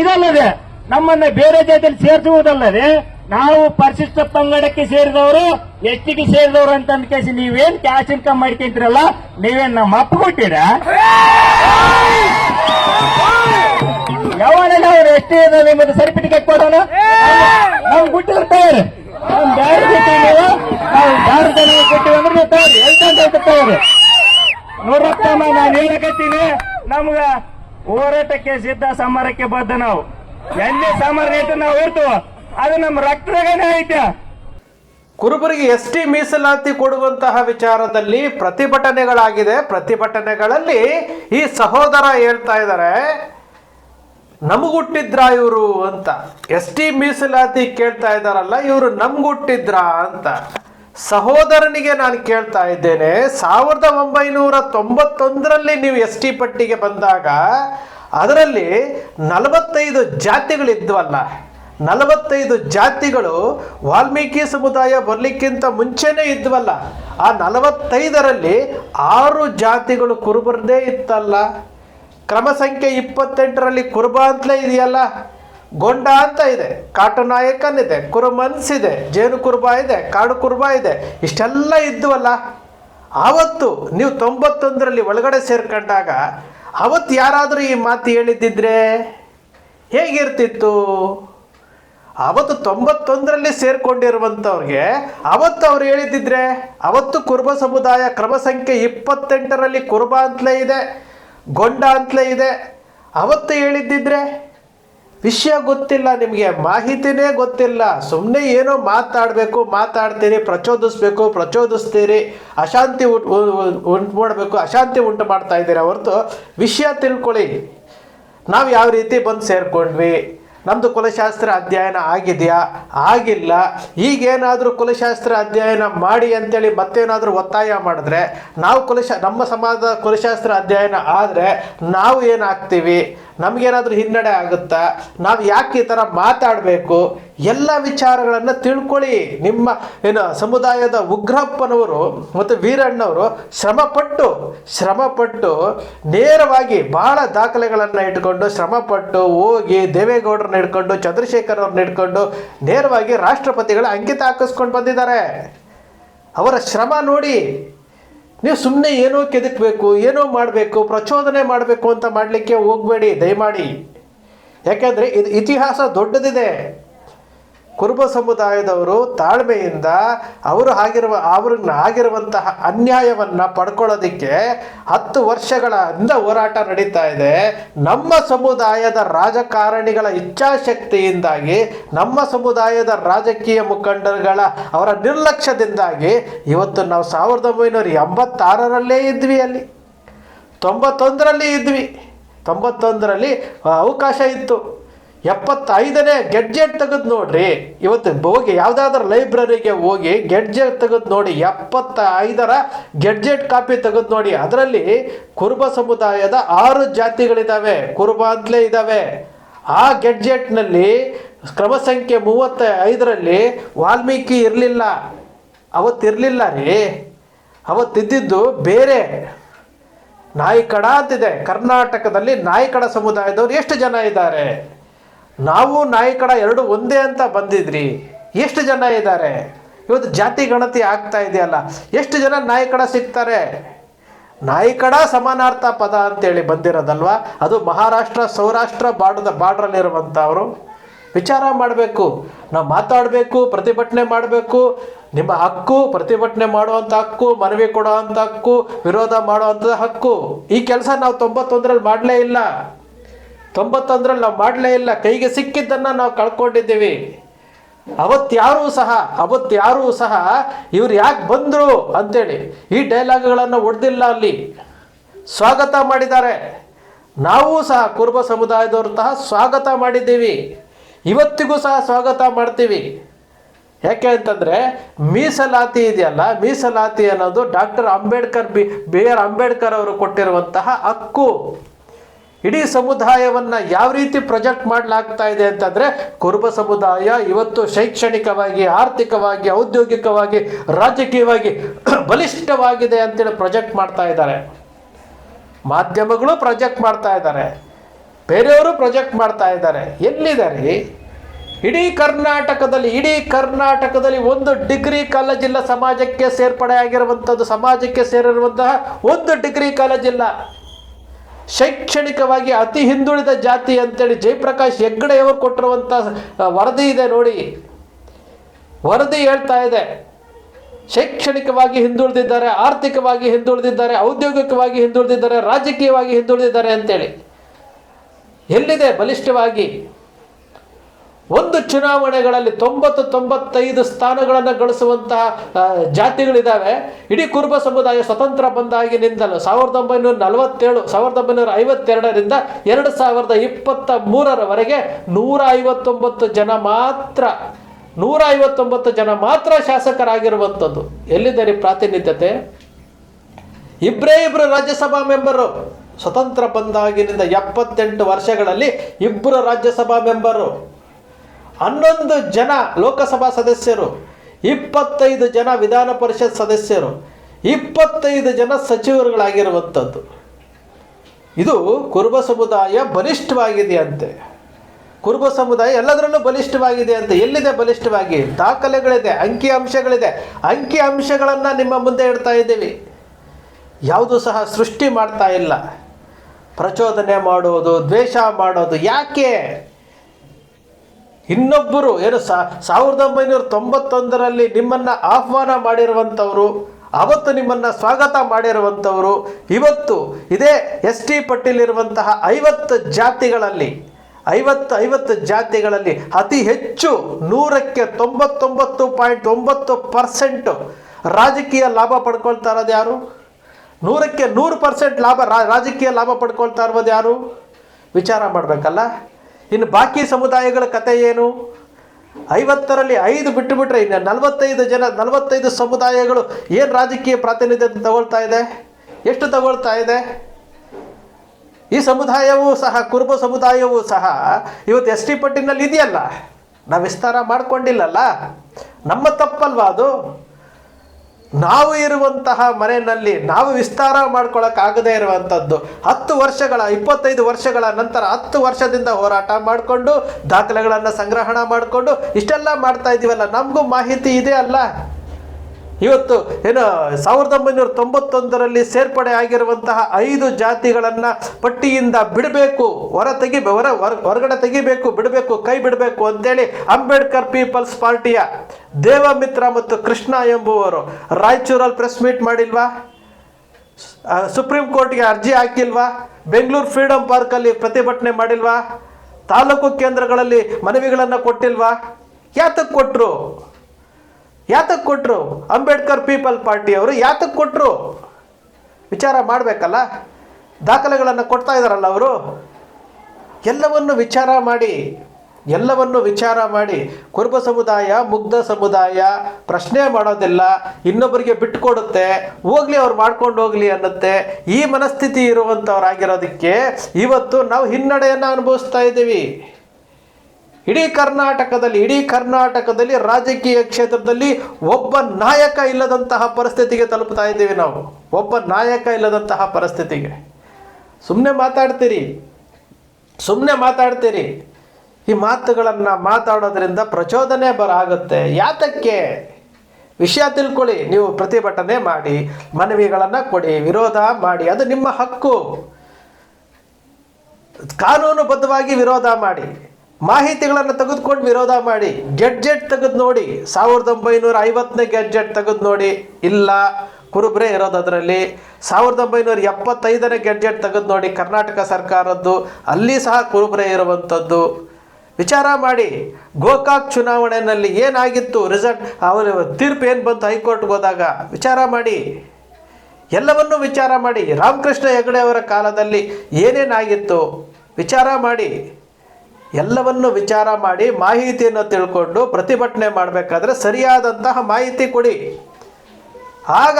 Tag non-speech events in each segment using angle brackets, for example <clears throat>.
ಇದಲ್ಲದೆ ನಮ್ಮನ್ನ ಬೇರೆ ಜಾತಿಯಲ್ಲಿ ಸೇರಿಸುವುದಲ್ಲದೆ ನಾವು ಪರಿಶಿಷ್ಟ ಪಂಗಡಕ್ಕೆ ಸೇರಿದವರು ಎಷ್ಟಿಗೆ ಸೇರಿದವರು ಅಂತ ಕೇಸಿ ನೀವೇನ್ ಕ್ಯಾಶ್ ಇನ್ಕಮ್ ಮಾಡ್ಕೊಂತೀರಲ್ಲ ನೀವೇನ್ ನಮ್ಮ ಅಪ್ಪ ಕೊಟ್ಟಿರ? ಯಾವಾಗ ಅವ್ರು ಎಷ್ಟೇ ನಿಮ್ಮದು ಸರ್ಟಿಫಿಕೇಟ್ ಕೊಡೋಣ? ನಾವು? ಬ್ಯಾರೆ ಜೊತೆ ನೀವು ಅಂದ್ರೆ ನೀವು ನೋಡ್ರಪ್ಪಮ್ಮ ನಾನು ಹೇಳಕತ್ತೀನಿ. ನಮ್ಗ ಹೋರಾಟಕ್ಕೆ ಸಿದ್ಧ ಸಮರಕ್ಕೆ ಬದ್ಧ ನಾವು. ಎಲ್ಲಿ ಸಮರ ಐತೆ ನಾವು ಇರ್ತೀವ, ಅದು ನಮ್ಮ ರಕ್ತದಾಗನೇ ಐತೆ. ಕುರುಬರಿಗೆ ಎಸ್ ಟಿ ಮೀಸಲಾತಿ ಕೊಡುವಂತಹ ವಿಚಾರದಲ್ಲಿ ಪ್ರತಿಭಟನೆಗಳಾಗಿದೆ. ಪ್ರತಿಭಟನೆಗಳಲ್ಲಿ ಈ ಸಹೋದರ ಹೇಳ್ತಾ ಇದ್ದಾರೆ, ನಮಗುಟ್ಟಿದ್ರ ಇವರು? ಅಂತ. ಎಸ್ ಟಿ ಮೀಸಲಾತಿ ಕೇಳ್ತಾ ಇದ್ದಾರಲ್ಲ, ಇವರು ನಮ್ಗುಟ್ಟಿದ್ರ? ಅಂತ. ಸಹೋದರನಿಗೆ ನಾನು ಕೇಳ್ತಾ ಇದ್ದೇನೆ, ಸಾವಿರದ ಒಂಬೈನೂರ ತೊಂಬತ್ತೊಂದರಲ್ಲಿ ನೀವು ಎಸ್ ಟಿ ಪಟ್ಟಿಗೆ ಬಂದಾಗ ಅದರಲ್ಲಿ ನಲವತ್ತೈದು ಜಾತಿಗಳಿದ್ವಲ್ಲ, ನಲವತ್ತೈದು ಜಾತಿಗಳು ವಾಲ್ಮೀಕಿ ಸಮುದಾಯ ಬರಲಿಕ್ಕಿಂತ ಮುಂಚೆನೇ ಇದ್ವಲ್ಲ, ಆ ನಲವತ್ತೈದರಲ್ಲಿ ಆರು ಜಾತಿಗಳು ಕುರುಬರದೇ ಇತ್ತಲ್ಲ. ಕ್ರಮ ಸಂಖ್ಯೆ ಇಪ್ಪತ್ತೆಂಟರಲ್ಲಿ ಕುರುಬ ಅಂತಲೇ ಇದೆಯಲ್ಲ. ಗೊಂಡ ಅಂತ ಇದೆ. ಕಾಟು ನಾಯಕನ್ ಇದೆ ಕುರುಮನ್ಸ್ ಇದೆ ಜೇನು ಕುರುಬ ಇದೆ, ಕಾಡು ಕುರುಬ ಇದೆ. ಇಷ್ಟೆಲ್ಲ ಇದ್ದುವಲ್ಲ ಆವತ್ತು ನೀವು ತೊಂಬತ್ತೊಂದರಲ್ಲಿ ಒಳಗಡೆ ಸೇರ್ಕೊಂಡಾಗ ಅವತ್ತು ಯಾರಾದರೂ ಈ ಮಾತು ಹೇಳಿದ್ದಿದ್ರೆ ಹೇಗಿರ್ತಿತ್ತು? ಅವತ್ತು ತೊಂಬತ್ತೊಂದರಲ್ಲಿ ಸೇರ್ಕೊಂಡಿರುವಂಥವ್ರಿಗೆ ಅವತ್ತು ಅವ್ರು ಹೇಳಿದ್ದಿದ್ರೆ ಅವತ್ತು ಕುರುಬ ಸಮುದಾಯ ಕ್ರಮ ಸಂಖ್ಯೆ ಇಪ್ಪತ್ತೆಂಟರಲ್ಲಿ ಕುರುಬ ಅಂತಲೇ ಇದೆ, ಗೊಂಡ ಅಂತಲೇ ಇದೆ. ಅವತ್ತು ಹೇಳಿದ್ದಿದ್ರೆ ವಿಷಯ ಗೊತ್ತಿಲ್ಲ, ನಿಮಗೆ ಮಾಹಿತಿನೇ ಗೊತ್ತಿಲ್ಲ ಸುಮ್ಮನೆ ಏನೋ ಮಾತಾಡಬೇಕು, ಮಾತಾಡ್ತೀರಿ, ಪ್ರಚೋದಿಸ್ಬೇಕು, ಪ್ರಚೋದಿಸ್ತೀರಿ, ಅಶಾಂತಿ ಉಂಟು ಮಾಡಬೇಕು, ಅಶಾಂತಿ ಉಂಟು ಮಾಡ್ತಾ ಇದ್ದೀರಿ ಹೊರತು ವಿಷಯ ತಿಳ್ಕೊಳ್ಳಿ. ನಾವು ಯಾವ ರೀತಿ ಬಂದು ಸೇರ್ಕೊಂಡ್ವಿ? ನಮ್ಮದು ಕುಲಶಾಸ್ತ್ರ ಅಧ್ಯಯನ ಆಗಿದೆಯಾ? ಆಗಿಲ್ಲ. ಈಗೇನಾದರೂ ಕುಲಶಾಸ್ತ್ರ ಅಧ್ಯಯನ ಮಾಡಿ ಅಂತೇಳಿ ಮತ್ತೇನಾದರೂ ಒತ್ತಾಯ ಮಾಡಿದ್ರೆ, ನಾವು ಕುಲಶ, ನಮ್ಮ ಸಮಾಜದ ಕುಲಶಾಸ್ತ್ರ ಅಧ್ಯಯನ ಆದರೆ ನಾವು ಏನಾಗ್ತೀವಿ? ನಮಗೇನಾದರೂ ಹಿನ್ನಡೆ ಆಗುತ್ತಾ? ನಾವು ಯಾಕೆ ಈ ಥರ ಮಾತಾಡಬೇಕು? ಎಲ್ಲ ವಿಚಾರಗಳನ್ನು ತಿಳ್ಕೊಳ್ಳಿ. ನಿಮ್ಮ, ಏನು, ಸಮುದಾಯದ ಉಗ್ರಪ್ಪನವರು ಮತ್ತು ವೀರಣ್ಣವರು ಶ್ರಮಪಟ್ಟು ಶ್ರಮಪಟ್ಟು ನೇರವಾಗಿ ಬಹಳ ದಾಖಲೆಗಳನ್ನು ಇಟ್ಕೊಂಡು, ಶ್ರಮಪಟ್ಟು ಹೋಗಿ ದೇವೇಗೌಡರನ್ನ ಇಟ್ಕೊಂಡು ಚಂದ್ರಶೇಖರ್ ಅವ್ರನ್ನ ಹಿಡ್ಕೊಂಡು ನೇರವಾಗಿ ರಾಷ್ಟ್ರಪತಿಗಳ ಅಂಕಿತ ಹಾಕಿಸ್ಕೊಂಡು ಬಂದಿದ್ದಾರೆ. ಅವರ ಶ್ರಮ ನೋಡಿ. ನೀವು ಸುಮ್ಮನೆ ಏನೋ ಕೆದಕಬೇಕು, ಏನೋ ಮಾಡಬೇಕು, ಪ್ರಚೋದನೆ ಮಾಡಬೇಕು ಅಂತ ಮಾಡಲಿಕ್ಕೆ ಹೋಗಬೇಡಿ, ದಯಮಾಡಿ. ಯಾಕೆಂದರೆ ಇದು ಇತಿಹಾಸ ದೊಡ್ಡದಿದೆ. ಕುರುಬ ಸಮುದಾಯದವರು ತಾಳ್ಮೆಯಿಂದ ಅವರು ಆಗಿರುವ, ಅವ್ರನ್ನ ಆಗಿರುವಂತಹ ಅನ್ಯಾಯವನ್ನು ಪಡ್ಕೊಳ್ಳೋದಕ್ಕೆ ಹತ್ತು ವರ್ಷಗಳಿಂದ ಹೋರಾಟ ನಡೀತಾ ಇದೆ. ನಮ್ಮ ಸಮುದಾಯದ ರಾಜಕಾರಣಿಗಳ ಇಚ್ಛಾಶಕ್ತಿಯಿಂದಾಗಿ, ನಮ್ಮ ಸಮುದಾಯದ ರಾಜಕೀಯ ಮುಖಂಡರುಗಳ ಅವರ ನಿರ್ಲಕ್ಷ್ಯದಿಂದಾಗಿ ಇವತ್ತು ನಾವು ಸಾವಿರದ ಒಂಬೈನೂರ ಎಂಬತ್ತಾರರಲ್ಲೇ ಇದ್ವಿ ಅಲ್ಲಿ. ತೊಂಬತ್ತೊಂದರಲ್ಲಿ ಇದ್ವಿ. ತೊಂಬತ್ತೊಂದರಲ್ಲಿ ಅವಕಾಶ ಇತ್ತು. ಎಪ್ಪತ್ತೈದನೇ ಗೆಡ್ಜೆಟ್ ತೆಗೆದು ನೋಡ್ರಿ. ಇವತ್ತು ಹೋಗಿ ಯಾವುದಾದ್ರೂ ಲೈಬ್ರರಿಗೆ ಹೋಗಿ ಗೆಡ್ಜೆಟ್ ತೆಗೆದು ನೋಡಿ ಎಪ್ಪತ್ತ ಐದರ ಗೆಡ್ಜೆಟ್ ಕಾಪಿ ತೆಗೆದು ನೋಡಿ. ಅದರಲ್ಲಿ ಕುರುಬ ಸಮುದಾಯದ ಆರು ಜಾತಿಗಳಿದ್ದಾವೆ ಕುರುಬ ಅಂತಲೇ ಇದ್ದಾವೆ ಆ ಗೆಡ್ಜೆಟ್ನಲ್ಲಿ ಕ್ರಮ ಸಂಖ್ಯೆ ಮೂವತ್ತ ಐದರಲ್ಲಿ ವಾಲ್ಮೀಕಿ ಇರಲಿಲ್ಲ. ಅವತ್ತಿರಲಿಲ್ಲ ರೀ. ಅವತ್ತಿದ್ದಿದ್ದು ಬೇರೆ. ನಾಯಿಕಡ ಅಂತಿದೆ. ಕರ್ನಾಟಕದಲ್ಲಿ ನಾಯಿಕಡ ಸಮುದಾಯದವರು ಎಷ್ಟು ಜನ ಇದ್ದಾರೆ? ನಾವು ನಾಯಿಕಡ ಎರಡು ಒಂದೇ ಅಂತ ಬಂದಿದ್ರಿ. ಎಷ್ಟು ಜನ ಇದ್ದಾರೆ? ಇವತ್ತು ಜಾತಿ ಗಣತಿ ಆಗ್ತಾ ಇದೆಯಲ್ಲ, ಎಷ್ಟು ಜನ ನಾಯಿಕಡ ಸಿಗ್ತಾರೆ? ನಾಯಿಕಡ ಸಮಾನಾರ್ಥ ಪದ ಅಂತೇಳಿ ಬಂದಿರೋದಲ್ವಾ? ಅದು ಮಹಾರಾಷ್ಟ್ರ, ಸೌರಾಷ್ಟ್ರ ಬಾರ್ಡದ ಬಾರ್ಡ್ರಲ್ಲಿರುವಂಥವ್ರು. ವಿಚಾರ ಮಾಡಬೇಕು, ನಾವು ಮಾತಾಡಬೇಕು, ಪ್ರತಿಭಟನೆ ಮಾಡಬೇಕು, ನಿಮ್ಮ ಹಕ್ಕು, ಪ್ರತಿಭಟನೆ ಮಾಡುವಂಥ ಹಕ್ಕು, ಮನವಿ ಕೊಡುವಂಥ ಹಕ್ಕು, ವಿರೋಧ ಮಾಡುವಂಥ ಹಕ್ಕು, ಈ ಕೆಲಸ ನಾವು ತೊಂಬತ್ತೊಂದರಲ್ಲಿ ಮಾಡಲೇ ಇಲ್ಲ. ತೊಂಬತ್ತೊಂದರಲ್ಲಿ ನಾವು ಮಾಡಲೇ ಇಲ್ಲ, ಕೈಗೆ ಸಿಕ್ಕಿದ್ದನ್ನು ನಾವು ಕಳ್ಕೊಂಡಿದ್ದೀವಿ. ಅವತ್ತ್ಯಾರೂ ಸಹ ಅವತ್ತ್ಯಾರೂ ಸಹ ಇವ್ರು ಯಾಕೆ ಬಂದರು ಅಂತೇಳಿ ಈ ಡೈಲಾಗ್ಗಳನ್ನು ಒಡೆದಿಲ್ಲ ಅಲ್ಲಿ. ಸ್ವಾಗತ ಮಾಡಿದ್ದಾರೆ. ನಾವೂ ಸಹ ಕುರುಬ ಸಮುದಾಯದವರು ಸಹ ಸ್ವಾಗತ ಮಾಡಿದ್ದೀವಿ. ಇವತ್ತಿಗೂ ಸಹ ಸ್ವಾಗತ ಮಾಡ್ತೀವಿ. ಯಾಕೆ ಅಂತಂದರೆ ಮೀಸಲಾತಿ ಇದೆಯಲ್ಲ, ಮೀಸಲಾತಿ ಅನ್ನೋದು doctor Ambedkar B B R Ambedkar ಅವರು ಕೊಟ್ಟಿರುವಂತಹ ಹಕ್ಕು. ಇಡೀ ಸಮುದಾಯವನ್ನು ಯಾವ ರೀತಿ ಪ್ರೊಜೆಕ್ಟ್ ಮಾಡಲಾಗ್ತಾ ಇದೆ ಅಂತಂದರೆ ಕುರುಬ ಸಮುದಾಯ ಇವತ್ತು ಶೈಕ್ಷಣಿಕವಾಗಿ, ಆರ್ಥಿಕವಾಗಿ, ಔದ್ಯೋಗಿಕವಾಗಿ, ರಾಜಕೀಯವಾಗಿ <clears throat> ಬಲಿಷ್ಠವಾಗಿದೆ ಅಂತೇಳಿ ಪ್ರೊಜೆಕ್ಟ್ ಮಾಡ್ತಾ ಇದ್ದಾರೆ. ಮಾಧ್ಯಮಗಳು ಪ್ರೊಜೆಕ್ಟ್ ಮಾಡ್ತಾ ಇದ್ದಾರೆ. ಬೇರೆಯವರು ಪ್ರೊಜೆಕ್ಟ್ ಮಾಡ್ತಾ ಇದ್ದಾರೆ. ಎಲ್ಲಿದ್ದಾರೆ ಇಡೀ ಕರ್ನಾಟಕದಲ್ಲಿ ಇಡೀ ಕರ್ನಾಟಕದಲ್ಲಿ ಒಂದು ಡಿಗ್ರಿ ಕಾಲೇಜಿಲ್ಲ ಸಮಾಜಕ್ಕೆ ಸೇರ್ಪಡೆ ಆಗಿರುವಂಥದ್ದು ಸಮಾಜಕ್ಕೆ ಸೇರಿರುವಂತಹ ಒಂದು ಡಿಗ್ರಿ ಕಾಲೇಜಿಲ್ಲ ಶೈಕ್ಷಣಿಕವಾಗಿ ಅತಿ ಹಿಂದುಳಿದ ಜಾತಿ ಅಂತೇಳಿ ಜಯಪ್ರಕಾಶ್ ಹೆಗ್ಗಡೆಯವರು ಕೊಟ್ಟಿರುವಂಥ ವರದಿ ಇದೆ ನೋಡಿ. ವರದಿ ಹೇಳ್ತಾ ಇದೆ. ಶೈಕ್ಷಣಿಕವಾಗಿ ಹಿಂದುಳಿದಿದ್ದಾರೆ, ಆರ್ಥಿಕವಾಗಿ ಹಿಂದುಳಿದಿದ್ದಾರೆ, ಔದ್ಯೋಗಿಕವಾಗಿ ಹಿಂದುಳಿದಿದ್ದಾರೆ, ರಾಜಕೀಯವಾಗಿ ಹಿಂದುಳಿದಿದ್ದಾರೆ ಅಂತೇಳಿ. ಎಲ್ಲಿದೆ ಬಲಿಷ್ಠವಾಗಿ? ಒಂದು ಚುನಾವಣೆಗಳಲ್ಲಿ ತೊಂಬತ್ತು ತೊಂಬತ್ತೈದು ಸ್ಥಾನಗಳನ್ನು ಗಳಿಸುವಂತಹ ಜಾತಿಗಳಿದ್ದಾವೆ ಇಡೀ ಕುರುಬ ಸಮುದಾಯ ಸ್ವತಂತ್ರ ಬಂದಾಗಿನಿಂದಲೂ ಸಾವಿರದ ಒಂಬೈನೂರ ನಲವತ್ತೇಳು, ಸಾವಿರದ ಒಂಬೈನೂರ ಐವತ್ತೆರಡರಿಂದ ಎರಡು ಸಾವಿರದ ಇಪ್ಪತ್ತ ಮೂರರವರೆಗೆ ನೂರ ಐವತ್ತೊಂಬತ್ತು ಜನ ಮಾತ್ರ ನೂರ ಐವತ್ತೊಂಬತ್ತು ಜನ ಮಾತ್ರ ಶಾಸಕರಾಗಿರುವಂಥದ್ದು. ಎಲ್ಲಿದ್ದಾರೆ ಪ್ರಾತಿನಿಧ್ಯತೆ? ಇಬ್ಬರೇ ಇಬ್ಬರು ರಾಜ್ಯಸಭಾ ಮೆಂಬರು. ಸ್ವತಂತ್ರ ಬಂದಾಗಿನಿಂದ ಎಪ್ಪತ್ತೆಂಟು ವರ್ಷಗಳಲ್ಲಿ ಇಬ್ಬರು ರಾಜ್ಯಸಭಾ ಮೆಂಬರು. ಹನ್ನೊಂದು ಜನ ಲೋಕಸಭಾ ಸದಸ್ಯರು, ಇಪ್ಪತ್ತೈದು ಜನ ವಿಧಾನ ಪರಿಷತ್ ಸದಸ್ಯರು, ಇಪ್ಪತ್ತೈದು ಜನ ಸಚಿವರುಗಳಾಗಿರುವಂಥದ್ದು. ಇದು ಕುರುಬ ಸಮುದಾಯ ಬಲಿಷ್ಠವಾಗಿದೆಯಂತೆ. ಕುರುಬ ಸಮುದಾಯ ಎಲ್ಲದರಲ್ಲೂ ಬಲಿಷ್ಠವಾಗಿದೆ ಅಂತ ಎಲ್ಲಿದೆ ಬಲಿಷ್ಠವಾಗಿ? ದಾಖಲೆಗಳಿದೆ, ಅಂಕಿ ಅಂಶಗಳಿದೆ. ಅಂಕಿ ಅಂಶಗಳನ್ನು ನಿಮ್ಮ ಮುಂದೆ ಇಡ್ತಾ ಇದ್ದೀವಿ. ಯಾವುದು ಸಹ ಸೃಷ್ಟಿ ಮಾಡ್ತಾ ಇಲ್ಲ. ಪ್ರಚೋದನೆ ಮಾಡೋದು ದ್ವೇಷ ಮಾಡೋದು ಯಾಕೆ? ಇನ್ನೊಬ್ಬರು, ಏನು ಸಾವಿರದ ಒಂಬೈನೂರ ತೊಂಬತ್ತೊಂದರಲ್ಲಿ ನಿಮ್ಮನ್ನು ಆಹ್ವಾನ ಮಾಡಿರುವಂಥವರು, ಅವತ್ತು ನಿಮ್ಮನ್ನು ಸ್ವಾಗತ ಮಾಡಿರುವಂಥವರು, ಇವತ್ತು ಇದೇ ಎಸ್ ಟಿ ಪಟ್ಟಿಲಿರುವಂತಹ ಐವತ್ತು ಜಾತಿಗಳಲ್ಲಿ, ಐವತ್ತು ಐವತ್ತು ಜಾತಿಗಳಲ್ಲಿ ಅತಿ ಹೆಚ್ಚು ನೂರಕ್ಕೆ ತೊಂಬತ್ತೊಂಬತ್ತು ಪಾಯಿಂಟ್ ಒಂಬತ್ತು ಪರ್ಸೆಂಟು ರಾಜಕೀಯ ಲಾಭ ಪಡ್ಕೊಳ್ತಾ ಇರೋದು ಯಾರು? ನೂರಕ್ಕೆ ನೂರು ಪರ್ಸೆಂಟ್ ಲಾಭ ರಾಜಕೀಯ ಲಾಭ ಪಡ್ಕೊಳ್ತಾ ಇರೋದು ಯಾರು? ವಿಚಾರ ಮಾಡಬೇಕಲ್ಲ? ಇನ್ನು ಬಾಕಿ ಸಮುದಾಯಗಳ ಕತೆ ಏನು? ಐವತ್ತರಲ್ಲಿ ಐದು ಬಿಟ್ಟು ಬಿಟ್ರೆ ಇನ್ನು ನಲವತ್ತೈದು ಜನ, ನಲವತ್ತೈದು ಸಮುದಾಯಗಳು ಏನು ರಾಜಕೀಯ ಪ್ರಾತಿನಿಧ್ಯ ತಗೊಳ್ತಾ ಇದೆ? ಎಷ್ಟು ತಗೊಳ್ತಾ ಇದೆ? ಈ ಸಮುದಾಯವೂ ಸಹ, ಕುರುಬ ಸಮುದಾಯವೂ ಸಹ ಇವತ್ತು ಎಸ್ ಟಿ ಪಟ್ಟಿನಲ್ಲಿ ಇದೆಯಲ್ಲ? ನಾವು ವಿಸ್ತಾರ ಮಾಡ್ಕೊಂಡಿಲ್ಲಲ್ಲ? ನಮ್ಮ ತಪ್ಪಲ್ವಾ ಅದು? ನಾವು ಇರುವಂತಹ ಮನೆಯಲ್ಲಿ ನಾವು ವಿಸ್ತಾರ ಮಾಡ್ಕೊಳಕ್ಕಾಗದೇ ಇರುವಂಥದ್ದು ಹತ್ತು ವರ್ಷಗಳ, ಇಪ್ಪತ್ತೈದು ವರ್ಷಗಳ ನಂತರ ಹತ್ತು ವರ್ಷದಿಂದ ಹೋರಾಟ ಮಾಡಿಕೊಂಡು, ದಾಖಲೆಗಳನ್ನು ಸಂಗ್ರಹಣ ಮಾಡಿಕೊಂಡು, ಇಷ್ಟೆಲ್ಲ ಮಾಡ್ತಾ ಇದ್ದೀವಲ್ಲ ನಮಗೂ ಮಾಹಿತಿ ಇದೆ ಅಲ್ಲ? ಇವತ್ತು ಏನು ಸಾವಿರದ ಒಂಬೈನೂರ ತೊಂಬತ್ತೊಂದರಲ್ಲಿ ಸೇರ್ಪಡೆ ಆಗಿರುವಂತಹ ಐದು ಜಾತಿಗಳನ್ನು ಪಟ್ಟಿಯಿಂದ ಬಿಡಬೇಕು, ಹೊರ ತೆಗಿ, ಹೊರ, ಹೊರ- ಹೊರಗಡೆ ತೆಗಿಬೇಕು, ಬಿಡಬೇಕು, ಕೈ ಬಿಡಬೇಕು ಅಂತೇಳಿ ಅಂಬೇಡ್ಕರ್ ಪೀಪಲ್ಸ್ ಪಾರ್ಟಿಯ ದೇವಮಿತ್ರ ಮತ್ತು ಕೃಷ್ಣ ಎಂಬುವರು. ರಾಯಚೂರಲ್ಲಿ ಪ್ರೆಸ್ ಮೀಟ್ ಮಾಡಿಲ್ವಾ? ಸುಪ್ರೀಂ ಕೋರ್ಟ್ಗೆ ಅರ್ಜಿ ಹಾಕಿಲ್ವಾ? ಬೆಂಗಳೂರು ಫ್ರೀಡಮ್ ಪಾರ್ಕಲ್ಲಿ ಪ್ರತಿಭಟನೆ ಮಾಡಿಲ್ವಾ? ತಾಲೂಕು ಕೇಂದ್ರಗಳಲ್ಲಿ ಮನವಿಗಳನ್ನು ಕೊಟ್ಟಿಲ್ವಾ? ಯಾತಕ್ಕೆ ಕೊಟ್ಟರು ಯಾತಕ್ಕೆ ಕೊಟ್ಟರು ಅಂಬೇಡ್ಕರ್ ಪೀಪಲ್ ಪಾರ್ಟಿ ಅವರು ಯಾತಕ್ಕೆ ಕೊಟ್ಟರು ವಿಚಾರ ಮಾಡಬೇಕಲ್ಲ? ದಾಖಲೆಗಳನ್ನು ಕೊಡ್ತಾ ಇದ್ದಾರಲ್ಲ ಅವರು? ಎಲ್ಲವನ್ನು ವಿಚಾರ ಮಾಡಿ, ಎಲ್ಲವನ್ನು ವಿಚಾರ ಮಾಡಿ, ಕುರುಬ ಸಮುದಾಯ, ಮುಗ್ಧ ಸಮುದಾಯ, ಪ್ರಶ್ನೆ ಮಾಡೋದಿಲ್ಲ, ಇನ್ನೊಬ್ಬರಿಗೆ ಬಿಟ್ಕೊಡುತ್ತೆ ಹೋಗ್ಲಿ ಅವ್ರು ಮಾಡ್ಕೊಂಡು ಹೋಗ್ಲಿ ಅನ್ನತ್ತೆ, ಈ ಮನಸ್ಥಿತಿ ಇರುವಂಥವ್ರಾಗಿರೋದಕ್ಕೆ ಇವತ್ತು ನಾವು ಹಿನ್ನಡೆಯನ್ನು ಅನುಭವಿಸ್ತಾ ಇದ್ದೀವಿ. ಇಡೀ ಕರ್ನಾಟಕದಲ್ಲಿ ಇಡೀ ಕರ್ನಾಟಕದಲ್ಲಿ, ರಾಜಕೀಯ ಕ್ಷೇತ್ರದಲ್ಲಿ ಒಬ್ಬ ನಾಯಕ ಇಲ್ಲದಂತಹ ಪರಿಸ್ಥಿತಿಗೆ ತಲುಪ್ತಾ ಇದ್ದೀವಿ ನಾವು. ಒಬ್ಬ ನಾಯಕ ಇಲ್ಲದಂತಹ ಪರಿಸ್ಥಿತಿಗೆ. ಸುಮ್ಮನೆ ಮಾತಾಡ್ತೀರಿ. ಸುಮ್ಮನೆ ಮಾತಾಡ್ತೀರಿ. ಈ ಮಾತುಗಳನ್ನು ಮಾತಾಡೋದ್ರಿಂದ ಪ್ರಚೋದನೆ ಬರಾಗುತ್ತೆ. ಯಾತಕ್ಕೆ? ವಿಷಯ ತಿಳ್ಕೊಳ್ಳಿ. ನೀವು ಪ್ರತಿಭಟನೆ ಮಾಡಿ, ಮನವಿಗಳನ್ನು ಕೊಡಿ, ವಿರೋಧ ಮಾಡಿ, ಅದು ನಿಮ್ಮ ಹಕ್ಕು. ಕಾನೂನುಬದ್ಧವಾಗಿ ವಿರೋಧ ಮಾಡಿ. ಮಾಹಿತಿಗಳನ್ನು ತೆಗೆದುಕೊಂಡು ವಿರೋಧ ಮಾಡಿ ಗೆಡ್ಜೆಟ್ ತೆಗೆದು ನೋಡಿ, ಸಾವಿರದ ಒಂಬೈನೂರ ಐವತ್ತನೇ ಗೆಡ್ಜೆಟ್ ತೆಗೆದು ನೋಡಿ, ಇಲ್ಲ, ಕುರುಬ್ರೆ ಇರೋದು ಅದರಲ್ಲಿ. ಸಾವಿರದ ಒಂಬೈನೂರ ಎಪ್ಪತ್ತೈದನೇ ಗೆಡ್ಜೆಟ್ ತೆಗೆದು ನೋಡಿ ಕರ್ನಾಟಕ ಸರ್ಕಾರದ್ದು, ಅಲ್ಲಿ ಸಹ ಕುರುಬ್ರೆ ಇರುವಂಥದ್ದು. ವಿಚಾರ ಮಾಡಿ, ಗೋಕಾಕ್ ಚುನಾವಣೆಯಲ್ಲಿ ಏನಾಗಿತ್ತು ರಿಸಲ್ಟ್ ಅವರ ತೀರ್ಪು ಏನು ಬಂತು ಹೈಕೋರ್ಟ್ಗೆ ಹೋದಾಗ? ವಿಚಾರ ಮಾಡಿ. ಎಲ್ಲವನ್ನೂ ವಿಚಾರ ಮಾಡಿ. ರಾಮಕೃಷ್ಣ ಹೆಗಡೆ ಅವರ ಕಾಲದಲ್ಲಿ ಏನೇನಾಗಿತ್ತು? ವಿಚಾರ ಮಾಡಿ. ಎಲ್ಲವನ್ನು ವಿಚಾರ ಮಾಡಿ ಮಾಹಿತಿಯನ್ನು ತಿಳ್ಕೊಂಡು ಪ್ರತಿಭಟನೆ ಮಾಡಬೇಕಾದ್ರೆ ಸರಿಯಾದಂತಹ ಮಾಹಿತಿ ಕೊಡಿ. ಆಗ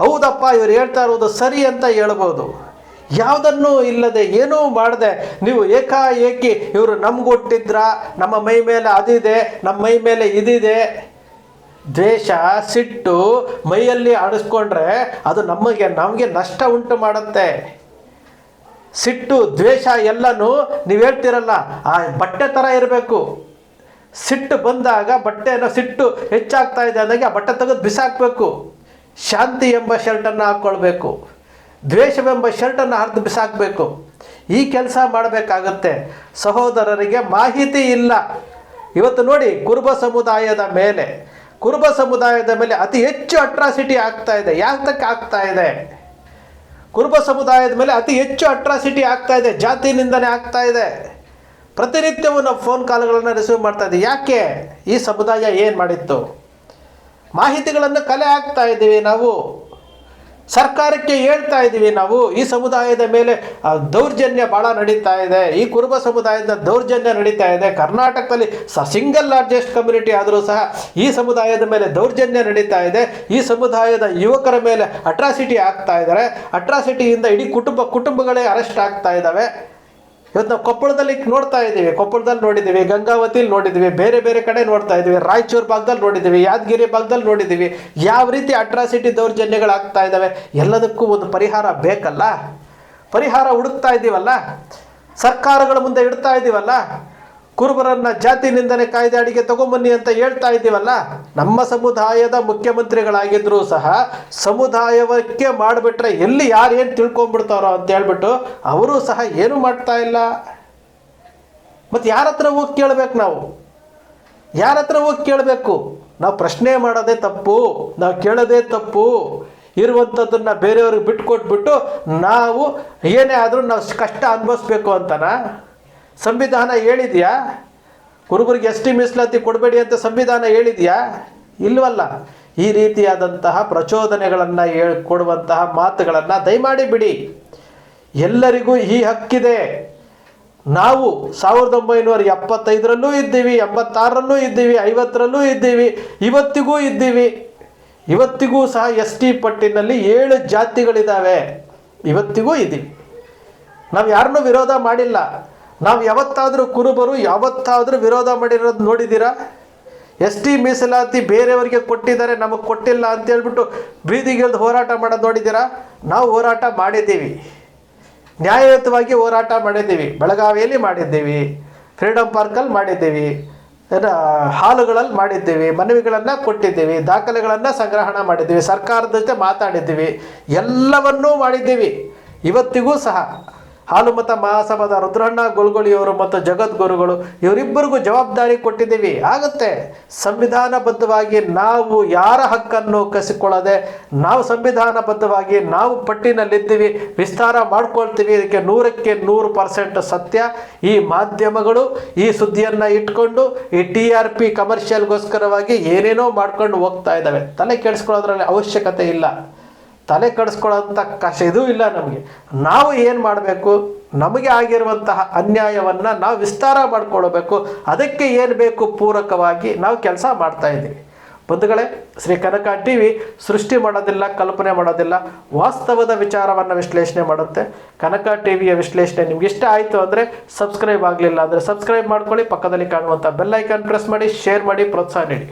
ಹೌದಪ್ಪ, ಇವ್ರು ಹೇಳ್ತಾ ಇರೋದು ಸರಿ ಅಂತ ಹೇಳ್ಬೋದು. ಯಾವುದನ್ನು ಇಲ್ಲದೆ ಏನೂ ಮಾಡದೆ. ನೀವು ಏಕಾಏಕಿ ಇವರು ನಮ್ಗೊಟ್ಟಿದ್ರ, ನಮ್ಮ ಮೈ ಮೇಲೆ ಅದಿದೆ, ನಮ್ಮ ಮೈ ಮೇಲೆ ಇದಿದೆ. ದ್ವೇಷ, ಸಿಟ್ಟು ಮೈಯಲ್ಲಿ ಆಡಿಸ್ಕೊಂಡ್ರೆ ಅದು ನಮಗೆ ನಮಗೆ ನಷ್ಟ ಉಂಟು ಮಾಡುತ್ತೆ. ಸಿಟ್ಟು, ದ್ವೇಷ ಎಲ್ಲನೂ ನೀವು ಹೇಳ್ತಿರಲ್ಲ, ಆ ಬಟ್ಟೆ ಥರ ಇರಬೇಕು. ಸಿಟ್ಟು ಬಂದಾಗ ಬಟ್ಟೆಯನ್ನು ಸಿಟ್ಟು ಹೆಚ್ಚಾಗ್ತಾ ಇದೆ ಅಂದಾಗ ಆ ಬಟ್ಟೆ ತೆಗೆದು ಬಿಸಾಕಬೇಕು. ಶಾಂತಿ ಎಂಬ ಶರ್ಟನ್ನು ಹಾಕ್ಕೊಳ್ಬೇಕು ದ್ವೇಷವೆಂಬ ಶರ್ಟನ್ನು ಹರಿದು ಬಿಸಾಕಬೇಕು. ಈ ಕೆಲಸ ಮಾಡಬೇಕಾಗತ್ತೆ. ಸಹೋದರರಿಗೆ ಮಾಹಿತಿ ಇಲ್ಲ. ಇವತ್ತು ನೋಡಿ ಕುರುಬ ಸಮುದಾಯದ ಮೇಲೆ, ಕುರುಬ ಸಮುದಾಯದ ಮೇಲೆ ಅತಿ ಹೆಚ್ಚು ಅಟ್ರಾಸಿಟಿ ಆಗ್ತಾ ಇದೆ. ಯಾತಕ್ಕೆ ಆಗ್ತಾ ಇದೆ? ಕುರುಬ ಸಮುದಾಯದ ಮೇಲೆ ಅತಿ ಹೆಚ್ಚು ಅಟ್ರಾಸಿಟಿ ಆಗ್ತಾ ಇದೆ ಜಾತಿ ನಿಂದನೆ ಆಗ್ತಾ ಇದೆ. ಪ್ರತಿನಿತ್ಯವೂ ನಾವು ಫೋನ್ ಕಾಲ್ಗಳನ್ನು ರಿಸೀವ್ ಮಾಡ್ತಾ ಇದ್ದೀವಿ. ಯಾಕೆ ಈ ಸಮುದಾಯ ಏನು ಮಾಡಿತ್ತು? ಮಾಹಿತಿಗಳನ್ನು ಕಲೆ ಹಾಕ್ತಾ ಇದ್ದೀವಿ ನಾವು. ಸರ್ಕಾರಕ್ಕೆ ಹೇಳ್ತಾ ಇದ್ದೀವಿ ನಾವು, ಈ ಸಮುದಾಯದ ಮೇಲೆ ದೌರ್ಜನ್ಯ ಭಾಳ ನಡೀತಾ ಇದೆ. ಈ ಕುರುಬ ಸಮುದಾಯದ ದೌರ್ಜನ್ಯ ನಡೀತಾ ಇದೆ. ಕರ್ನಾಟಕದಲ್ಲಿ ಸ ಸಿಂಗಲ್ ಲಾರ್ಜೆಸ್ಟ್ ಕಮ್ಯುನಿಟಿ ಆದರೂ ಸಹ ಈ ಸಮುದಾಯದ ಮೇಲೆ ದೌರ್ಜನ್ಯ ನಡೀತಾ ಇದೆ. ಈ ಸಮುದಾಯದ ಯುವಕರ ಮೇಲೆ ಅಟ್ರಾಸಿಟಿ ಆಗ್ತಾ ಇದ್ದಾರೆ. ಅಟ್ರಾಸಿಟಿಯಿಂದ ಇಡೀ ಕುಟುಂಬ, ಕುಟುಂಬಗಳೇ ಅರೆಸ್ಟ್ ಆಗ್ತಾ ಇದ್ದಾವೆ. ಇವತ್ತು ನಾವು ಕೊಪ್ಪಳದಲ್ಲಿ ನೋಡ್ತಾ ಇದ್ದೀವಿ. ಕೊಪ್ಪಳದಲ್ಲಿ ನೋಡಿದ್ದೀವಿ, ಗಂಗಾವತಿಲಿ ನೋಡಿದ್ದೀವಿ, ಬೇರೆ ಬೇರೆ ಕಡೆ ನೋಡ್ತಾ ಇದ್ದೀವಿ, ರಾಯಚೂರು ಭಾಗದಲ್ಲಿ ನೋಡಿದ್ದೀವಿ, ಯಾದಗಿರಿ ಭಾಗದಲ್ಲಿ ನೋಡಿದ್ದೀವಿ. ಯಾವ ರೀತಿ ಅಟ್ರಾಸಿಟಿ ದೌರ್ಜನ್ಯಗಳಾಗ್ತಾ ಇದ್ದಾವೆ? ಎಲ್ಲದಕ್ಕೂ ಒಂದು ಪರಿಹಾರ ಬೇಕಲ್ಲ? ಪರಿಹಾರ ಹುಡುಕ್ತಾ ಇದ್ದೀವಲ್ಲ ಸರ್ಕಾರಗಳ ಮುಂದೆ ಇಡ್ತಾ ಇದ್ದೀವಲ್ಲ ಕುರುಬರನ್ನ ಜಾತಿ ನಿಂದನೆ ಕಾಯ್ದೆ ಅಡಿಗೆ ತಗೊಂಬನ್ನಿ ಅಂತ ಹೇಳ್ತಾ ಇದ್ದೀವಲ್ಲ, ನಮ್ಮ ಸಮುದಾಯದ ಮುಖ್ಯಮಂತ್ರಿಗಳಾಗಿದ್ರು ಸಹ ಸಮುದಾಯಕ್ಕೆ ಮಾಡಿಬಿಟ್ರೆ ಎಲ್ಲಿ ಯಾರು ಏನು ತಿಳ್ಕೊಂಡ್ಬಿಡ್ತಾರೋ ಅಂತ ಹೇಳ್ಬಿಟ್ಟು ಅವರು ಸಹ ಏನು ಮಾಡ್ತಾ ಇಲ್ಲ. ಮತ್ತು ಯಾರ ಹತ್ರ ಹೋಗಿ ಕೇಳಬೇಕು ನಾವು? ಯಾರ ಹತ್ರ ಹೋಗಿ ಕೇಳಬೇಕು? ನಾವು ಪ್ರಶ್ನೆ ಮಾಡೋದೇ ತಪ್ಪು, ನಾವು ಕೇಳೋದೇ ತಪ್ಪು. ಇರುವಂಥದ್ದನ್ನು ಬೇರೆಯವ್ರಿಗೆ ಬಿಟ್ಕೊಟ್ಬಿಟ್ಟು ನಾವು ಏನೇ ಆದರೂ ನಾವು ಕಷ್ಟ ಅನುಭವಿಸ್ಬೇಕು ಅಂತನಾ? ಸಂವಿಧಾನ ಹೇಳಿದೆಯಾ? ಕುರುಬರಿಗೆ ಎಸ್ ಮೀಸಲಾತಿ ಕೊಡಬೇಡಿ ಅಂತ ಸಂವಿಧಾನ ಹೇಳಿದೆಯಾ? ಇಲ್ವಲ್ಲ. ಈ ರೀತಿಯಾದಂತಹ ಪ್ರಚೋದನೆಗಳನ್ನು ಹೇಳ್ ಕೊಡುವಂತಹ ಮಾತುಗಳನ್ನು ದಯಮಾಡಿ ಬಿಡಿ. ಎಲ್ಲರಿಗೂ ಈ ಹಕ್ಕಿದೆ. ನಾವು ಸಾವಿರದ ಒಂಬೈನೂರ ಎಪ್ಪತ್ತೈದರಲ್ಲೂ ಇದ್ದೀವಿ, ಎಂಬತ್ತಾರರಲ್ಲೂ ಇದ್ದೀವಿ, ಐವತ್ತರಲ್ಲೂ ಇದ್ದೀವಿ, ಇವತ್ತಿಗೂ ಇದ್ದೀವಿ. ಇವತ್ತಿಗೂ ಸಹ ಎಸ್ ಟಿ ಪಟ್ಟಿನಲ್ಲಿ ಏಳು ಜಾತಿಗಳಿದ್ದಾವೆ. ಇವತ್ತಿಗೂ ಇದ್ದೀವಿ. ನಾವು ಯಾರನ್ನೂ ವಿರೋಧ ಮಾಡಿಲ್ಲ. ನಾವು ಯಾವತ್ತಾದರೂ ಕುರುಬರು, ಯಾವತ್ತಾದರೂ ವಿರೋಧ ಮಾಡಿರೋದು ನೋಡಿದ್ದೀರಾ ಎಸ್ ಟಿ ಮೀಸಲಾತಿ ಬೇರೆಯವರಿಗೆ ಕೊಟ್ಟಿದ್ದಾರೆ, ನಮಗೆ ಕೊಟ್ಟಿಲ್ಲ ಅಂತ ಹೇಳ್ಬಿಟ್ಟು ಬೀದಿಗಿಳಿದು ಹೋರಾಟ ಮಾಡೋದು ನೋಡಿದ್ದೀರಾ ನಾವು ಹೋರಾಟ ಮಾಡಿದ್ದೀವಿ. ನ್ಯಾಯಯುತವಾಗಿ ಹೋರಾಟ ಮಾಡಿದ್ದೀವಿ. ಬೆಳಗಾವಿಯಲ್ಲಿ ಮಾಡಿದ್ದೀವಿ. ಫ್ರೀಡಮ್ ಪಾರ್ಕಲ್ಲಿ ಮಾಡಿದ್ದೀವಿ. ಹಾಲುಗಳಲ್ಲಿ ಮಾಡಿದ್ದೀವಿ. ಮನವಿಗಳನ್ನು ಕೊಟ್ಟಿದ್ದೀವಿ. ದಾಖಲೆಗಳನ್ನು ಸಂಗ್ರಹಣ ಮಾಡಿದ್ದೀವಿ. ಸರ್ಕಾರದ ಜೊತೆ ಮಾತಾಡಿದ್ದೀವಿ. ಎಲ್ಲವನ್ನೂ ಮಾಡಿದ್ದೀವಿ. ಇವತ್ತಿಗೂ ಸಹ ಹಾಲುಮತ ಮಹಾಸಭಾದ ರುದ್ರಣ್ಣ, ಗೊಲ್ಗೊಳಿಯವರು ಮತ್ತು ಜಗದ್ಗುರುಗಳು ಇವರಿಬ್ಬರಿಗೂ ಜವಾಬ್ದಾರಿ ಕೊಟ್ಟಿದ್ದೀವಿ. ಆಗುತ್ತೆ. ಸಂವಿಧಾನಬದ್ಧವಾಗಿ ನಾವು ಯಾರ ಹಕ್ಕನ್ನು ಕಸಿಕೊಳ್ಳದೆ ನಾವು ಸಂವಿಧಾನಬದ್ಧವಾಗಿ ನಾವು ಪಟ್ಟಿನಲ್ಲಿದ್ದೀವಿ, ವಿಸ್ತಾರ ಮಾಡ್ಕೊಳ್ತೀವಿ. ಇದಕ್ಕೆ ನೂರಕ್ಕೆ ನೂರು ಪರ್ಸೆಂಟ್ ಸತ್ಯ. ಈ ಮಾಧ್ಯಮಗಳು ಈ ಸುದ್ದಿಯನ್ನು ಇಟ್ಕೊಂಡು ಈ ಟಿ ಆರ್ ಪಿ ಕಮರ್ಷಿಯಲ್ಗೋಸ್ಕರವಾಗಿ ಏನೇನೋ ಮಾಡ್ಕೊಂಡು ಹೋಗ್ತಾ ಇದ್ದಾವೆ. ತಲೆ ಕೆಡಿಸ್ಕೊಳ್ಳೋದ್ರಲ್ಲಿ ಅವಶ್ಯಕತೆ ಇಲ್ಲ. ತಲೆ ಕಡಿಸ್ಕೊಳ್ಳೋಂಥ ಕಷ್ಟ ಇದೂ ಇಲ್ಲ ನಮಗೆ. ನಾವು ಏನು ಮಾಡಬೇಕು? ನಮಗೆ ಆಗಿರುವಂತಹ ಅನ್ಯಾಯವನ್ನು ನಾವು ವಿಸ್ತಾರ ಮಾಡಿಕೊಳ್ಬೇಕು. ಅದಕ್ಕೆ ಏನು ಬೇಕು ಪೂರಕವಾಗಿ ನಾವು ಕೆಲಸ ಮಾಡ್ತಾ ಇದ್ದೀವಿ. ಬಂಧುಗಳೇ, ಶ್ರೀ ಕನಕ ಟಿ ವಿ ಸೃಷ್ಟಿ ಮಾಡೋದಿಲ್ಲ, ಕಲ್ಪನೆ ಮಾಡೋದಿಲ್ಲ. ವಾಸ್ತವದ ವಿಚಾರವನ್ನು ವಿಶ್ಲೇಷಣೆ ಮಾಡುತ್ತೆ. ಕನಕ ಟಿ ವಿಯ ವಿಶ್ಲೇಷಣೆ ನಿಮ್ಗೆ ಇಷ್ಟ ಆಯಿತು ಅಂದರೆ ಸಬ್ಸ್ಕ್ರೈಬ್ ಆಗಲಿಲ್ಲ ಅಂದರೆ ಸಬ್ಸ್ಕ್ರೈಬ್ ಮಾಡ್ಕೊಳ್ಳಿ. ಪಕ್ಕದಲ್ಲಿ ಕಾಣುವಂಥ ಐಕಾನ್ ಪ್ರೆಸ್ ಮಾಡಿ, ಶೇರ್ ಮಾಡಿ, ಪ್ರೋತ್ಸಾಹ ನೀಡಿ.